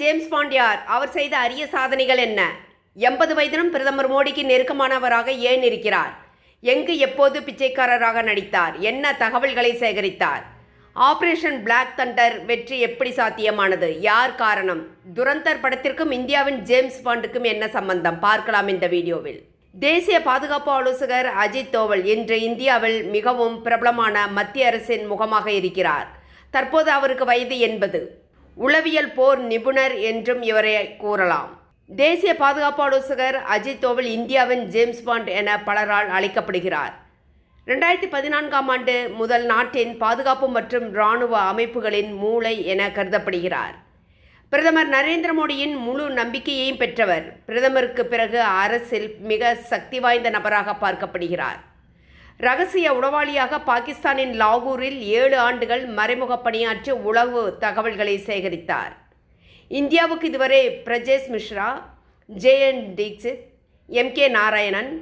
James Pandiyar அவர் செய்த அரிய சாதனைகள் என்ன? எண்பது வயதிலும் பிரதமர் மோடிக்கு நெருக்கமானவராக ஏன் இருக்கிறார்? எங்கு எப்போது பிச்சைக்காரராக நடித்தார்? என்ன தகவல்களை சேகரித்தார்? ஆபரேஷன் பிளாக் தண்டர் வெற்றி எப்படி சாத்தியமானது? யார் காரணம்? துரந்தர் படத்திற்கும் இந்தியாவின் ஜேம்ஸ் பாண்டுக்கும் என்ன சம்பந்தம்? பார்க்கலாம் இந்த வீடியோவில். தேசிய பாதுகாப்பு ஆலோசகர் அஜித் தோவல் இன்று இந்தியாவில் மிகவும் பிரபலமான மத்திய அரசின் முகமாக இருக்கிறார். தற்போது அவருக்கு வயது எண்பது. உளவியல் போர் நிபுணர் என்றும் இவரை கூறலாம். தேசிய பாதுகாப்பு ஆலோசகர் அஜித் தோவல் இந்தியாவின் ஜேம்ஸ் பாண்ட் என பலரால் அழைக்கப்படுகிறார். ரெண்டாயிரத்தி பதினான்காம் ஆண்டு முதல் நாட்டின் பாதுகாப்பு மற்றும் இராணுவ அமைப்புகளின் மூளை என கருதப்படுகிறார். பிரதமர் நரேந்திர மோடியின் முழு நம்பிக்கையையும் பெற்றவர். பிரதமருக்கு பிறகு அரசில் மிக சக்தி வாய்ந்த நபராக பார்க்கப்படுகிறார். ரகசிய உளவாளியாக பாகிஸ்தானின் லாகூரில் ஏழு ஆண்டுகள் மறைமுக பணியாற்றி உளவு தகவல்களை சேகரித்தார். இந்தியாவுக்கு இதுவரை Brajesh Mishra J N Dixit M K Narayanan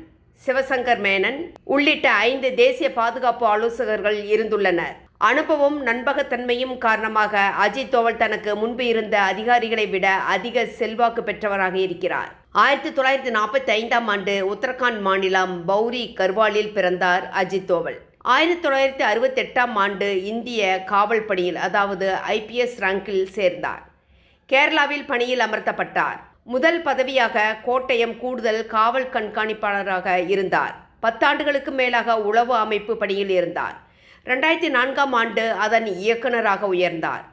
Shivshankar Menon உள்ளிட்ட ஐந்து தேசிய பாதுகாப்பு ஆலோசகர்கள் இருந்துள்ளனர். அனுபவம் நண்பகத்தன்மையும் காரணமாக அஜித் தோவல் தனக்கு முன்பு இருந்த அதிகாரிகளை விட அதிக செல்வாக்கு பெற்றவராக இருக்கிறார். ஆயிரத்தி தொள்ளாயிரத்தி நாற்பத்தி ஐந்தாம் ஆண்டு உத்தரகாண்ட் மாநிலம் பௌரி கர்வாலில் பிறந்தார் அஜித் தோவல். ஆயிரத்தி தொள்ளாயிரத்தி அறுபத்தி எட்டாம் ஆண்டு இந்திய காவல் பணியில் அதாவது ஐபிஎஸ் ரேங்கில் சேர்ந்தார். கேரளாவில் பணியில் அமர்த்தப்பட்டார். முதல் பதவியாக கோட்டயம் கூடுதல் காவல் கண்காணிப்பாளராக இருந்தார். பத்தாண்டுகளுக்கு மேலாக உளவு அமைப்பு பணியில் இருந்தார். ரெண்டாயிரத்தி நான்காம் ஆண்டு அதன் இயக்குநராக உயர்ந்தார்.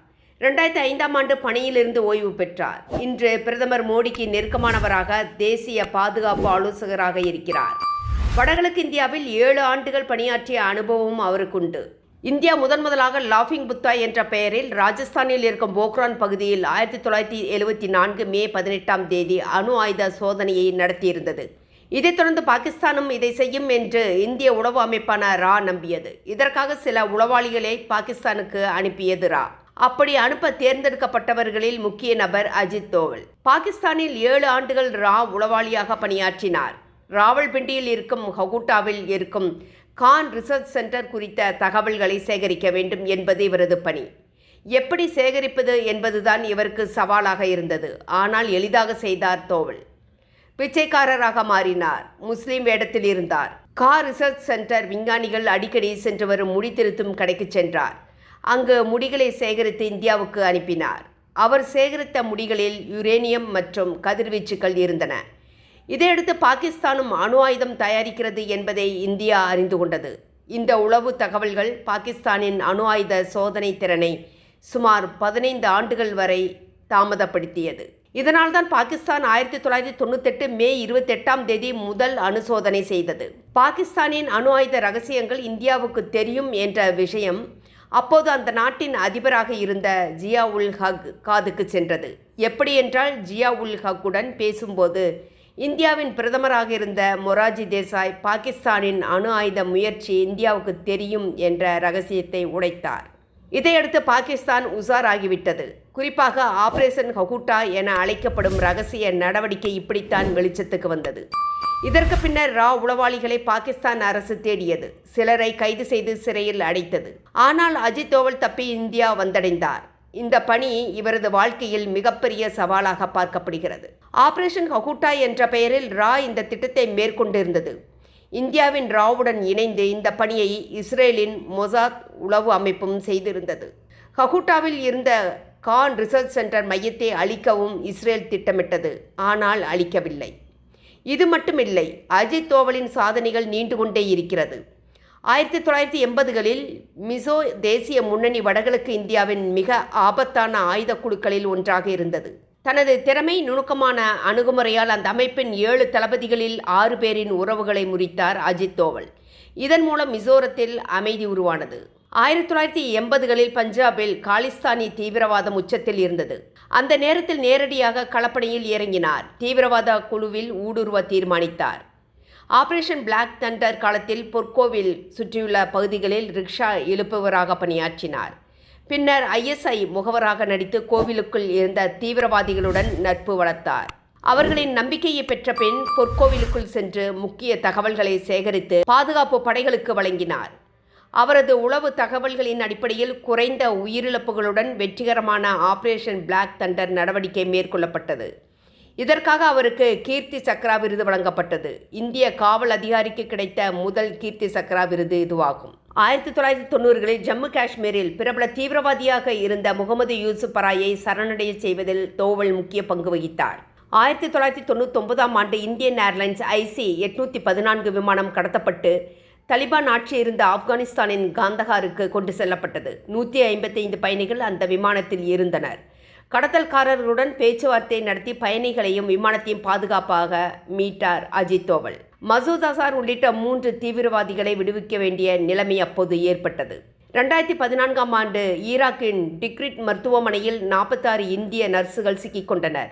இரண்டாயிரத்தி ஐந்தாம் ஆண்டு பணியிலிருந்து ஓய்வு பெற்றார். இன்று பிரதமர் மோடிக்கு நெருக்கமானவராக தேசிய பாதுகாப்பு ஆலோசகராக இருக்கிறார். வடகிழக்கு இந்தியாவில் ஏழு ஆண்டுகள் பணியாற்றிய அனுபவமும் அவருக்குண்டு. இந்தியா முதன் முதலாக லாஃபிங் புத்தா என்ற பெயரில் ராஜஸ்தானில் இருக்கும் போக்ரான் பகுதியில் ஆயிரத்தி தொள்ளாயிரத்தி எழுபத்தி நான்கு மே பதினெட்டாம் தேதி அணு ஆயுத சோதனையை நடத்தியிருந்தது. இதைத் தொடர்ந்து பாகிஸ்தானும் இதை செய்யும் என்று இந்திய உளவு அமைப்பான ரா நம்பியது. இதற்காக சில உளவாளிகளை பாகிஸ்தானுக்கு அனுப்பியது ரா. அப்படி அனுப்ப தேர்ந்தெடுக்கப்பட்டவர்களில் முக்கிய நபர் அஜித் தோவல் பாகிஸ்தானில் ஏழு ஆண்டுகள் ரா உளவாளியாக பணியாற்றினார். ராவல்பிண்டியில் இருக்கும் ஹகுட்டாவில் இருக்கும் கான் ரிசர்ச் சென்டர் குறித்த தகவல்களை சேகரிக்க வேண்டும் என்பது இவரது பணி. எப்படி சேகரிப்பது என்பதுதான் இவருக்கு சவாலாக இருந்தது. ஆனால் எளிதாக செய்தார் தோவல் பிச்சைக்காரராக மாறினார். முஸ்லீம் வேடத்தில் இருந்தார். கார் ரிசர்ச் சென்டர் விஞ்ஞானிகள் அடிக்கடி சென்று வரும் முடித்திருத்தும் கடைக்கு சென்றார். அங்கு முடிகளை சேகரித்து இந்தியாவுக்கு அனுப்பினார். அவர் சேகரித்த முடிகளில் யுரேனியம் மற்றும் கதிர்வீச்சுகள் இருந்தன. இதையடுத்து பாகிஸ்தானும் அணு ஆயுதம் தயாரிக்கிறது என்பதை இந்தியா அறிந்து கொண்டது. இந்த உளவு தகவல்கள் பாகிஸ்தானின் அணு ஆயுத சோதனை திறனை சுமார் பதினைந்து ஆண்டுகள் வரை தாமதப்படுத்தியது. இதனால்தான் பாகிஸ்தான் ஆயிரத்தி தொள்ளாயிரத்தி தொண்ணூத்தெட்டு மே இருபத்தெட்டாம் தேதி முதல் அணுசோதனை செய்தது. பாகிஸ்தானின் அணு ஆயுத ரகசியங்கள் இந்தியாவுக்கு தெரியும் என்ற விஷயம் அப்போது அந்த நாட்டின் அதிபராக இருந்த ஜியா உல் ஹக் காதுக்கு சென்றது. எப்படி என்றால் ஜியா உல் ஹக்குடன் பேசும்போது இந்தியாவின் பிரதமராக இருந்த மொராஜி தேசாய் பாகிஸ்தானின் அணு ஆயுத முயற்சி இந்தியாவுக்கு தெரியும் என்ற ரகசியத்தை உடைத்தார். இதையடுத்து பாகிஸ்தான் உசார் ஆகிவிட்டது குறிப்பாக ஆபரேஷன் ஹகுட்டா என அழைக்கப்படும் ரகசிய நடவடிக்கை இப்படித்தான் வெளிச்சத்துக்கு வந்தது. இதற்கு பின்னர் ரா உளவாளிகளை பாகிஸ்தான் அரசு தேடியது. சிலரை கைது செய்து சிறையில் அடைத்தது. ஆனால் அஜித் தோவல் தப்பி இந்தியா வந்தடைந்தார். இந்த பணி இவரது வாழ்க்கையில் மிகப்பெரிய சவாலாக பார்க்கப்படுகிறது. ஆபரேஷன் ஹகுட்டா என்ற பெயரில் ரா இந்த திட்டத்தை மேற்கொண்டிருந்தது. இந்தியாவின் ராவுடன் இணைந்து இந்த பணியை இஸ்ரேலின் மொசாத் உளவு அமைப்பும் செய்திருந்தது. ஹகுட்டாவில் இருந்த கான் ரிசர்ச் சென்டர் மையத்தை அழிக்கவும் இஸ்ரேல் திட்டமிட்டது. ஆனால் அழிக்கவில்லை. இது மட்டுமில்லை அஜித் தோவலின் சாதனைகள் நீண்டு கொண்டே இருக்கிறது. ஆயிரத்தி தொள்ளாயிரத்தி எண்பதுகளில் மிசோ தேசிய முன்னணி வடகிழக்கு இந்தியாவின் மிக ஆபத்தான ஆயுத குழுக்களில் ஒன்றாக இருந்தது. தனது திறமை நுணுக்கமான அணுகுமுறையால் அந்த அமைப்பின் ஏழு தளபதிகளில் ஆறு பேரின் உறவுகளை முறித்தார் அஜித் தோவல். இதன் மூலம் மிசோரத்தில் அமைதி உருவானது. ஆயிரத்தி தொள்ளாயிரத்தி எண்பதுகளில் பஞ்சாபில் காலிஸ்தானி தீவிரவாதம் உச்சத்தில் இருந்தது. அந்த நேரத்தில் நேரடியாக களப்பணியில் இறங்கினார். தீவிரவாத குழுவில் ஊடுருவ தீர்மானித்தார். ஆபரேஷன் பிளாக் தண்டர் காலத்தில் பொற்கோவில் சுற்றியுள்ள பகுதிகளில் ரிக்ஷா எழுப்புவராக பணியாற்றினார். பின்னர் ஐஎஸ்ஐ முகவராக நடித்து கோவிலுக்குள் இருந்த தீவிரவாதிகளுடன் நட்பு வளர்த்தார். அவர்களின் நம்பிக்கையை பெற்ற பின் பொற்கோவிலுக்குள் சென்று முக்கிய தகவல்களை சேகரித்து பாதுகாப்பு படைகளுக்கு வழங்கினார். அவரது உளவு தகவல்களின் அடிப்படையில் குறைந்த உயிரிழப்புகளுடன் வெற்றிகரமான ஆபரேஷன் பிளாக் தண்டர் நடவடிக்கை மேற்கொள்ளப்பட்டது. இதற்காக அவருக்கு கீர்த்தி சக்ரா விருது வழங்கப்பட்டது. இந்திய காவல் அதிகாரிக்கு கிடைத்த முதல் கீர்த்தி சக்ரா விருது இதுவாகும். ஆயிரத்தி தொள்ளாயிரத்தி தொண்ணூறுகளில் ஜம்மு காஷ்மீரில் பிரபல தீவிரவாதியாக இருந்த முகமது யூசுப் பராயை சரணடைய செய்வதில் தோவல் முக்கிய பங்கு வகித்தார். ஆயிரத்தி தொள்ளாயிரத்தி தொண்ணூத்தொன்பதாம் ஆண்டு இந்தியன் ஏர்லைன்ஸ் ஐசி எட்நூற்றி பதினான்கு விமானம் கடத்தப்பட்டு தலிபான் ஆட்சி இருந்த ஆப்கானிஸ்தானின் காந்தகாருக்கு கொண்டு செல்லப்பட்டது. நூற்றி ஐம்பத்தைந்து பயணிகள் அந்த விமானத்தில் இருந்தனர். கடத்தல்காரர்களுடன் பேச்சுவார்த்தை நடத்தி பயணிகளையும் விமானத்தையும் பாதுகாப்பாக மீட்டார் அஜித் தோவல். மசூத் அசார் உள்ளிட்ட மூன்று தீவிரவாதிகளை விடுவிக்க வேண்டிய நிலைமை அப்போது ஏற்பட்டது. ரெண்டாயிரத்தி பதினான்காம் ஆண்டு ஈராக்கின் டிக்ரிட் மருத்துவமனையில் நாற்பத்தாறு இந்திய நர்சுகள் சிக்கிக் கொண்டனர்.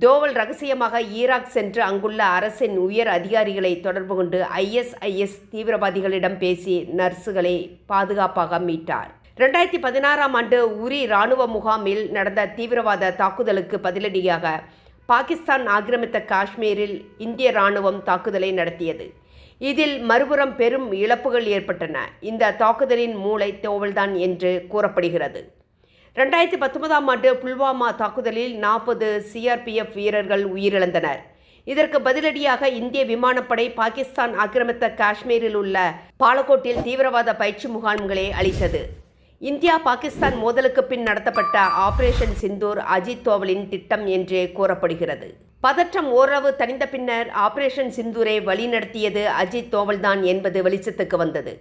தோவல் ரகசியமாக ஈராக் சென்று அங்குள்ள அரசின் உயர் அதிகாரிகளை தொடர்பு கொண்டு ஐஎஸ்ஐஎஸ் தீவிரவாதிகளிடம் பேசி நர்சுகளை பாதுகாப்பாக மீட்டார். ரெண்டாயிரத்தி பதினாறாம் ஆண்டு உரி இராணுவ முகாமில் நடந்த தீவிரவாத தாக்குதலுக்கு பதிலடியாக பாகிஸ்தான் ஆக்கிரமித்த காஷ்மீரில் இந்திய இராணுவம் தாக்குதலை நடத்தியது. இதில் மறுபுறம் பெரும் இழப்புகள் ஏற்பட்டன. இந்த தாக்குதலின் மூளை தோவல்தான் என்று கூறப்படுகிறது. ரெண்டாயிரத்தி பத்தொன்பதாம் ஆண்டு புல்வாமா தாக்குதலில் நாற்பது சிஆர்பிஎஃப் வீரர்கள் உயிரிழந்தனர். இதற்கு பதிலடியாக இந்திய விமானப்படை பாகிஸ்தான் ஆக்கிரமித்த காஷ்மீரில் உள்ள பாலக்கோட்டில் தீவிரவாத பயிற்சி முகாம்களை அளித்தது. இந்தியா பாகிஸ்தான் மோதலுக்கு பின் நடத்தப்பட்ட ஆபரேஷன் சிந்தூர் அஜித் தோவலின் திட்டம் என்றே கூறப்படுகிறது. பதற்றம் ஓரளவு தணிந்த பின்னர் ஆபரேஷன் சிந்தூரை வழிநடத்தியது அஜித் தோவல்தான் என்பது வெளிச்சத்துக்கு வந்தது.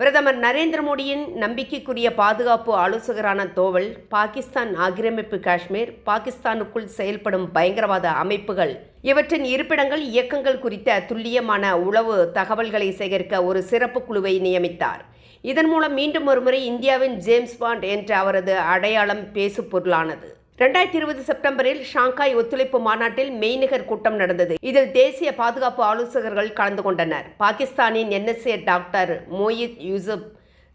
பிரதமர் நரேந்திர மோடியின் நம்பிக்கைக்குரிய பாதுகாப்பு ஆலோசகரான தோவல் பாகிஸ்தான் ஆக்கிரமிப்பு காஷ்மீர் பாகிஸ்தானுக்குள் செயல்படும் பயங்கரவாத அமைப்புகள். இவற்றின் இருப்பிடங்கள் இயக்கங்கள் குறித்த துல்லியமான உளவு தகவல்களை சேகரிக்க ஒரு சிறப்பு குழுவை நியமித்தார். இதன் மூலம் மீண்டும் ஒருமுறை இந்தியாவின் ஜேம்ஸ் பாண்ட் என்ற அவரது அடையாளம் பேசு பொருளானது ரெண்டாயிரத்தி இருபது செப்டம்பரில் ஷாங்காய் ஒத்துழைப்பு மாநாட்டில் மெய்நிகர் கூட்டம் நடந்தது. இதில் தேசிய பாதுகாப்பு ஆலோசகர்கள் கலந்து கொண்டனர். பாகிஸ்தானின் என்எஸ்ஏ டாக்டர் மோயித் யூசுப்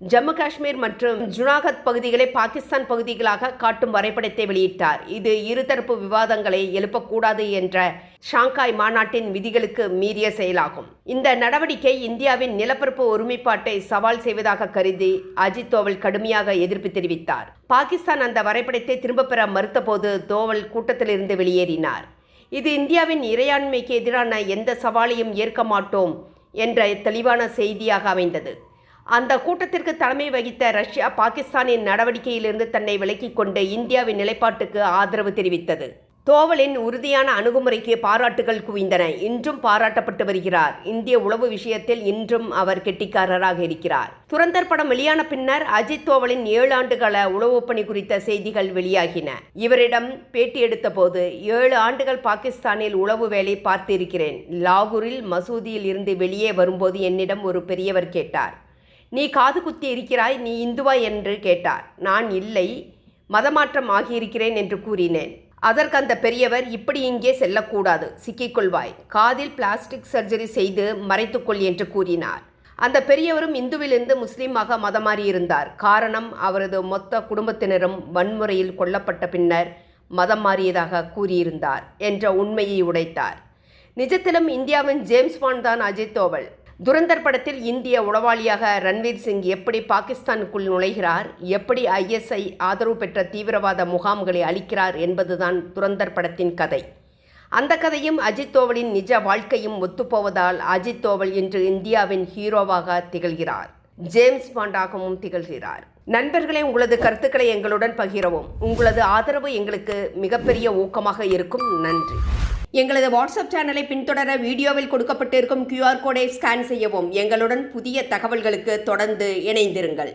ஜம்மு காஷ்மீர் மற்றும் ஜுனாகத் பகுதிகளை பாகிஸ்தான் பகுதிகளாக காட்டும் வரைபடத்தை வெளியிட்டார். இது இருதரப்பு விவாதங்களை எழுப்பக்கூடாது என்ற ஷாங்காய் மாநாட்டின் விதிகளுக்கு மீறிய செயலாகும். இந்த நடவடிக்கை இந்தியாவின் நிலப்பரப்பு ஒருமைப்பாட்டை சவால் செய்வதாக கருதி அஜித் தோவல் கடுமையாக எதிர்ப்பு தெரிவித்தார். பாகிஸ்தான் அந்த வரைபடத்தை திரும்பப் பெற மறுத்தபோது தோவல் கூட்டத்திலிருந்து வெளியேறினார். இது இந்தியாவின் இறையாண்மைக்கு எதிரான எந்த சவாலையும் ஏற்க மாட்டோம் என்ற தெளிவான செய்தியாக அமைந்தது. அந்த கூட்டத்திற்கு தலைமை வகித்த ரஷ்யா பாகிஸ்தானின் நடவடிக்கையிலிருந்து தன்னை விலக்கிக் கொண்டு இந்தியாவின் நிலைப்பாட்டுக்கு ஆதரவு தெரிவித்தது. தோவலின் உறுதியான அணுகுமுறைக்கு பாராட்டுகள் குவிந்தன. இன்றும் பாராட்டப்பட்டு வருகிறார். இந்திய உளவு விஷயத்தில் இன்றும் அவர் கெட்டிக்காரராக இருக்கிறார். துரந்தர் படம் வெளியான பின்னர் அஜித் தோவலின் ஏழு ஆண்டுகால உளவு பணி குறித்த செய்திகள் வெளியாகின. இவரிடம் பேட்டி எடுத்த போது ஏழு ஆண்டுகள் பாகிஸ்தானில் உளவு வேலை பார்த்திருக்கிறேன். லாகூரில் மசூதியில் இருந்து வெளியே வரும்போது என்னிடம் ஒரு பெரியவர் கேட்டார். நீ காது குத்தி இருக்கிறாய் நீ இந்துவா என்று கேட்டார். நான் இல்லை மதமாற்றம் ஆகியிருக்கிறேன் என்று கூறினேன். அதற்கு அந்த பெரியவர் இப்படி இங்கே செல்லக்கூடாது சிக்கிக்கொள்வாய். காதில் பிளாஸ்டிக் சர்ஜரி செய்து மறைத்துக்கொள் என்று கூறினார். அந்த பெரியவரும் இந்துவிலிருந்து முஸ்லீமாக மதம் மாறியிருந்தார் காரணம் அவரது மொத்த குடும்பத்தினரும் வன்முறையில் கொல்லப்பட்ட பின்னர் மதம் மாறியதாக கூறியிருந்தார் என்ற உண்மையை உடைத்தார். நிஜத்திலும் இந்தியாவின் ஜேம்ஸ் பாண்ட் தான் அஜித் தோவல். துரந்தர் படத்தில் இந்திய உளவாளியாக ரன்வீர் சிங் எப்படி பாகிஸ்தானுக்குள் நுழைகிறார்? எப்படி ஐஎஸ்ஐ ஆதரவு பெற்ற தீவிரவாத முகாம்களை அளிக்கிறார் என்பதுதான் துரந்தர் படத்தின் கதை. அந்த கதையும் அஜித் தோவலின் நிஜ வாழ்க்கையும் ஒத்துப்போவதால் அஜித் தோவல் இன்று இந்தியாவின் ஹீரோவாக திகழ்கிறார். ஜேம்ஸ் பாண்டாகவும் திகழ்கிறார். நண்பர்களே உங்களது கருத்துக்களை எங்களுடன் பகிரவும். உங்களது ஆதரவு எங்களுக்கு மிகப்பெரிய ஊக்கமாக இருக்கும். நன்றி. எங்களது வாட்ஸ்அப் சேனலை பின்தொடர வீடியோவில் கொடுக்கப்பட்டிருக்கும் கியூஆர் கோடை ஸ்கேன் செய்யவும் எங்களுடன் புதிய தகவல்களுக்கு தொடர்ந்து இணைந்திருங்கள்.